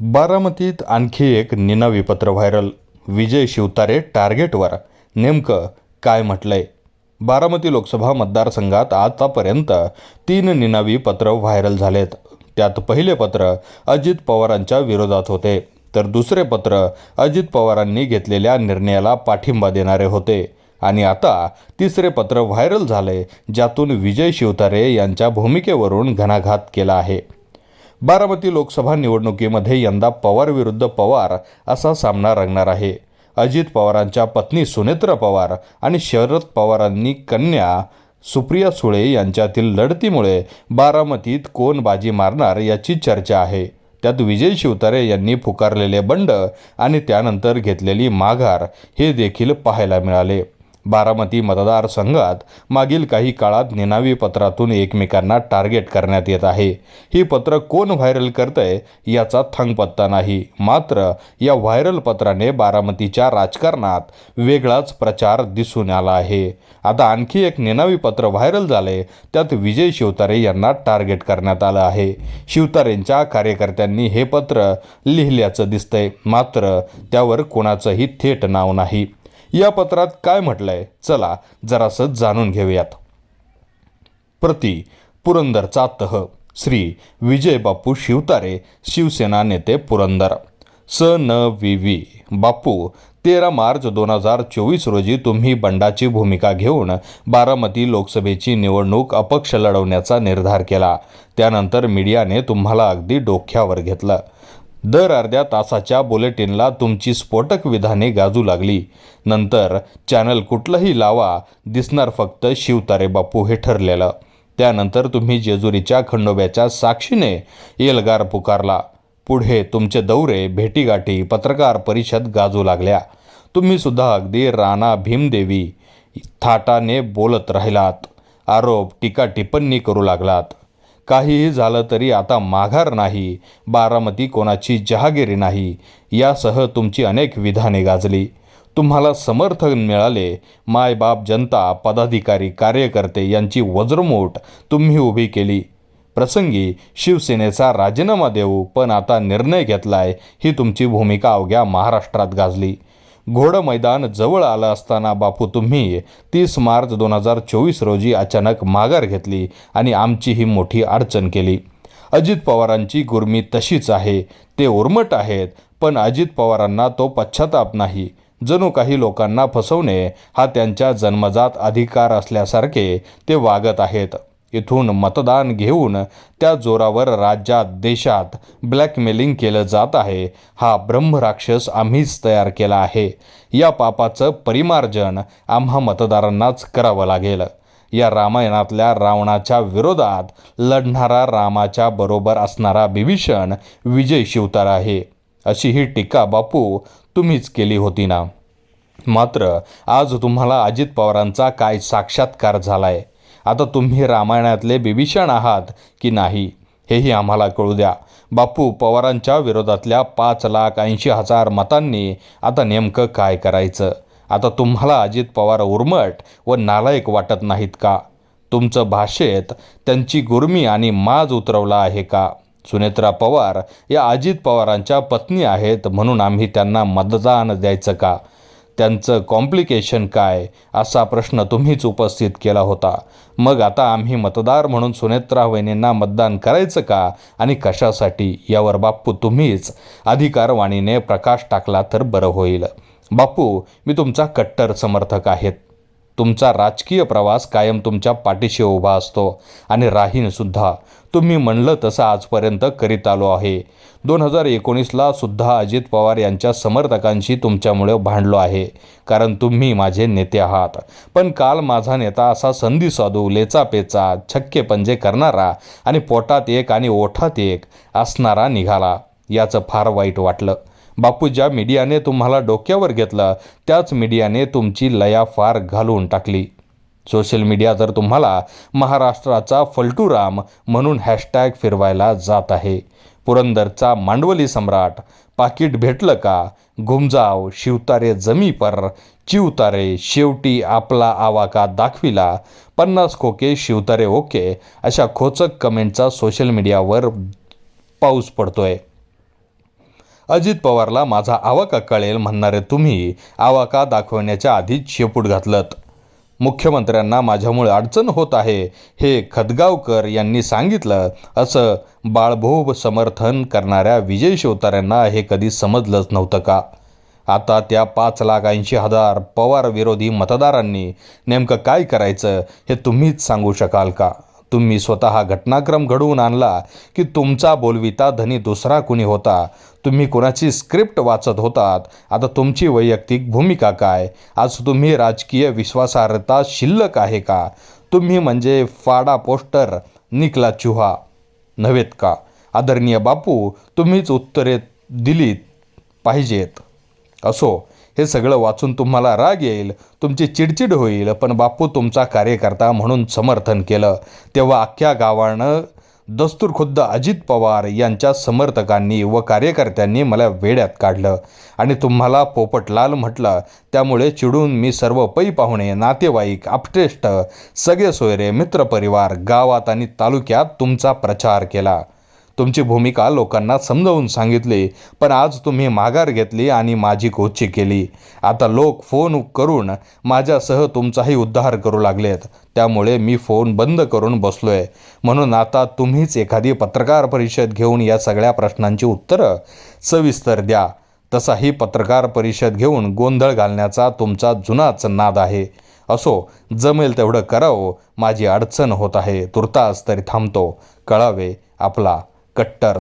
बारामतीत आणखी एक निनावी पत्र व्हायरल. विजय शिवतारे टार्गेटवर नेमकं काय म्हटलंय? बारामती लोकसभा मतदारसंघात आतापर्यंत तीन निनावी पत्र व्हायरल झालेत. त्यात पहिले पत्र अजित पवारांच्या विरोधात होते. तर दुसरे पत्र अजित पवारांनी घेतलेल्या निर्णयाला पाठिंबा देणारे होते. आणि आता तिसरे पत्र व्हायरल झाले ज्यातून विजय शिवतारे यांच्या भूमिकेवरून घणाघात केला आहे. बारामती लोकसभा निवडणुकीमध्ये यंदा पवार विरुद्ध पवार असा सामना रंगणार आहे. अजित पवारांच्या पत्नी सुनेत्रा पवार आणि शरद पवारांनी कन्या सुप्रिया सुळे यांच्यातील लढतीमुळे बारामतीत कोण बाजी मारणार याची चर्चा आहे. त्यात विजय शिवतारे यांनी पुकारलेले बंड आणि त्यानंतर घेतलेली माघार हे देखील पाहायला मिळाले. बारामती मतदारसंघात मागील काही काळात निनावी पत्रातून एकमेकांना टार्गेट करण्यात येत आहे. ही पत्र कोण व्हायरल करतंय याचा थंगपत्ता नाही. मात्र या व्हायरल पत्राने बारामतीच्या राजकारणात वेगळाच प्रचार दिसून आला आहे. आता आणखी एक निनावी पत्र व्हायरल झाले त्यात विजय शिवतारे यांना टार्गेट करण्यात आलं आहे. शिवतारेंच्या कार्यकर्त्यांनी हे पत्र लिहिल्याचं दिसतंय मात्र त्यावर कोणाचंही थेट नाव नाही. या पत्रात काय म्हटलंय? चला जरासं जाणून घेऊयात. प्रति पुरंदरचा तह श्री विजय बापू शिवतारे शिवसेना नेते पुरंदर. स न वी वी. बापू तेरा मार्च दोन हजार चोवीस रोजी तुम्ही बंडाची भूमिका घेऊन बारामती लोकसभेची निवडणूक अपक्ष लढवण्याचा निर्धार केला. त्यानंतर मीडियाने तुम्हाला अगदी डोक्यावर घेतलं. दर अर्ध्या तासाच्या बुलेटिनला तुमची स्फोटक विधाने गाजू लागली. नंतर चॅनल कुठलंही लावा दिसणार फक्त शिवतारे बापू हे ठरलेलं. त्यानंतर तुम्ही जेजुरीच्या खंडोब्याच्या साक्षीने एल्गार पुकारला. पुढे तुमचे दौरे भेटीगाठी पत्रकार परिषद गाजू लागल्या. तुम्ही सुद्धा अगदी राणा भीमदेवी थाटाने बोलत राहिलात. आरोप टीका टिप्पणी करू लागलात. काहीही झालं तरी आता माघार नाही बारामती कोणाची जहागिरी नाही यासह तुमची अनेक विधाने गाजली. तुम्हाला समर्थन मिळाले मायबाप जनता पदाधिकारी कार्यकर्ते यांची वज्रमोट तुम्ही उभी केली. प्रसंगी शिवसेनेचा राजीनामा देऊ पण आता निर्णय घेतलाय ही तुमची भूमिका अवघ्या महाराष्ट्रात गाजली. घोडं मैदान जवळ आलं असताना बापू तुम्ही तीस मार्च दोन हजार चोवीस रोजी अचानक माघार घेतली आणि आमची ही मोठी अडचण केली. अजित पवारांची गुरमी तशीच आहे. ते उर्मट आहेत पण अजित पवारांना तो पश्चाताप नाही. जणू काही लोकांना फसवणे हा त्यांच्या जन्मजात अधिकार असल्यासारखे ते वागत आहेत. इथून मतदान घेऊन त्या जोरावर राज्यात देशात ब्लॅकमेलिंग केलं जात आहे. हा ब्रह्मराक्षस आम्हीच तयार केला आहे. या पापाचं परिमार्जन आम्हा मतदारांनाच करावं लागेल. या रामायणातल्या रावणाच्या विरोधात लढणारा रामाच्या बरोबर असणारा बिभीषण विजय शिवतार आहे. अशी ही टीका बापू तुम्हीच केली होती ना? मात्र आज तुम्हाला अजित पवारांचा काय साक्षात्कार झाला आहे आता तुम्ही रामायणातले बिभीषण आहात की नाही हेही आम्हाला कळू द्या. बापू पवारांच्या विरोधातल्या पाच लाख ऐंशी हजार मतांनी आता नेमकं काय करायचं? आता तुम्हाला अजित पवार उर्मट व नालायक वाटत नाहीत का? तुमचं भाषेत त्यांची गुरमी आणि माज उतरवला आहे का? सुनेत्रा पवार या अजित पवारांच्या पत्नी आहेत म्हणून आम्ही त्यांना मतदान द्यायचं का? त्यांचं कॉम्प्लिकेशन काय? असा प्रश्न तुम्हीच उपस्थित केला होता. मग आता आम्ही मतदार म्हणून सुनेत्रा वहिनींना मतदान करायचं का? आणि कशासाठी? यावर बाप्पू तुम्हीच अधिकारवाणीने प्रकाश टाकला तर बरं होईल. बापू मी तुमचा कट्टर समर्थक आहेत. तुमचा राजकीय प्रवास कायम तुमच्या पाठीशी उभा असतो. आणि राहीनसुद्धा. तुम्ही म्हणलं तसं आजपर्यंत करीत आलो आहे. दोन हजार एकोणीसला सुद्धा अजित पवार यांच्या समर्थकांशी तुमच्यामुळे भांडलो आहे. कारण तुम्ही माझे नेते आहात. पण काल माझा नेता असा संधी साधू लेचापेचा छक्के पंजे करणारा आणि पोटात एक आणि ओठात एक असणारा निघाला. याचं फार वाईट वाटलं. बापू ज्या मीडियाने तुम्हाला डोक्यावर घेतलं त्याच मीडियाने तुमची लया फार घालवून टाकली. सोशल मीडिया तर तुम्हाला महाराष्ट्राचा फलटूराम म्हणून हॅशटॅग फिरवायला जात आहे. पुरंदरचा मांडवली सम्राट पाकिट भेटलं का? घुमजाव शिवतारे जमी पर चिवतारे शेवटी आपला आवाका दाखविला. पन्नास खोके शिवतारे ओके अशा खोचक कमेंटचा सोशल मीडियावर पाऊस पडतोय. अजित पवारला माझा आवाका कळेल म्हणणारे तुम्ही आवाका दाखवण्याच्या आधीच शेपूट घातलत. मुख्यमंत्र्यांना माझ्यामुळे अडचण होत आहे हे खदगावकर यांनी सांगितलं. असं बाळभोब समर्थन करणाऱ्या विजय शिवतार्यांना हे कधी समजलंच नव्हतं का? आता त्या पाच लाख ऐंशी हजार पवार विरोधी मतदारांनी नेमकं काय करायचं हे तुम्हीच सांगू शकाल का? तुम्ही स्वतः घटनाक्रम घडवून आणला की तुमचा बोलविता धनी दुसरा कुणी होता? तुम्ही कोणाची स्क्रिप्ट वाचत होतात? आता तुमची वैयक्तिक भूमिका काय? आज तुम्ही राजकीय विश्वासार्हता शिल्लक आहे का? तुम्ही म्हणजे फाडा पोस्टर निकला चुहा. नव्हेत का? आदरणीय बापू तुम्हीच उत्तरे दिलीत पाहिजेत. असो हे सगळं वाचून तुम्हाला राग येईल तुमची चिडचिड होईल पण बापू तुमचा कार्यकर्ता म्हणून समर्थन केलं. तेव्हा अख्ख्या गावानं दस्तूर खुद्द अजित पवार यांच्या समर्थकांनी व कार्यकर्त्यांनी मला वेड्यात काढलं. आणि तुम्हाला पोपटलाल म्हटलं त्यामुळे चिडून मी सर्व पै पाहुणे नातेवाईक आपटेष्ट सगळे सोयरे मित्रपरिवार गावात आणि तालुक्यात तुमचा प्रचार केला. तुमची भूमिका लोकांना समजावून सांगितली पण आज तुम्ही माघार घेतली आणि माझी कोची केली. आता लोक फोन करून माझ्यासह तुमचाही उद्धार करू लागलेत. त्यामुळे मी फोन बंद करून बसलो आहे म्हणून आता तुम्हीच एखादी पत्रकार परिषद घेऊन या सगळ्या प्रश्नांची उत्तरं सविस्तर द्या. तसा ही पत्रकार परिषद घेऊन गोंधळ घालण्याचा तुमचा जुनाच नाद आहे. असो जमेल तेवढं करावं. माझी अडचण होत आहे. तुर्तास तरी थांबतो. कळावे आपला कट्टर.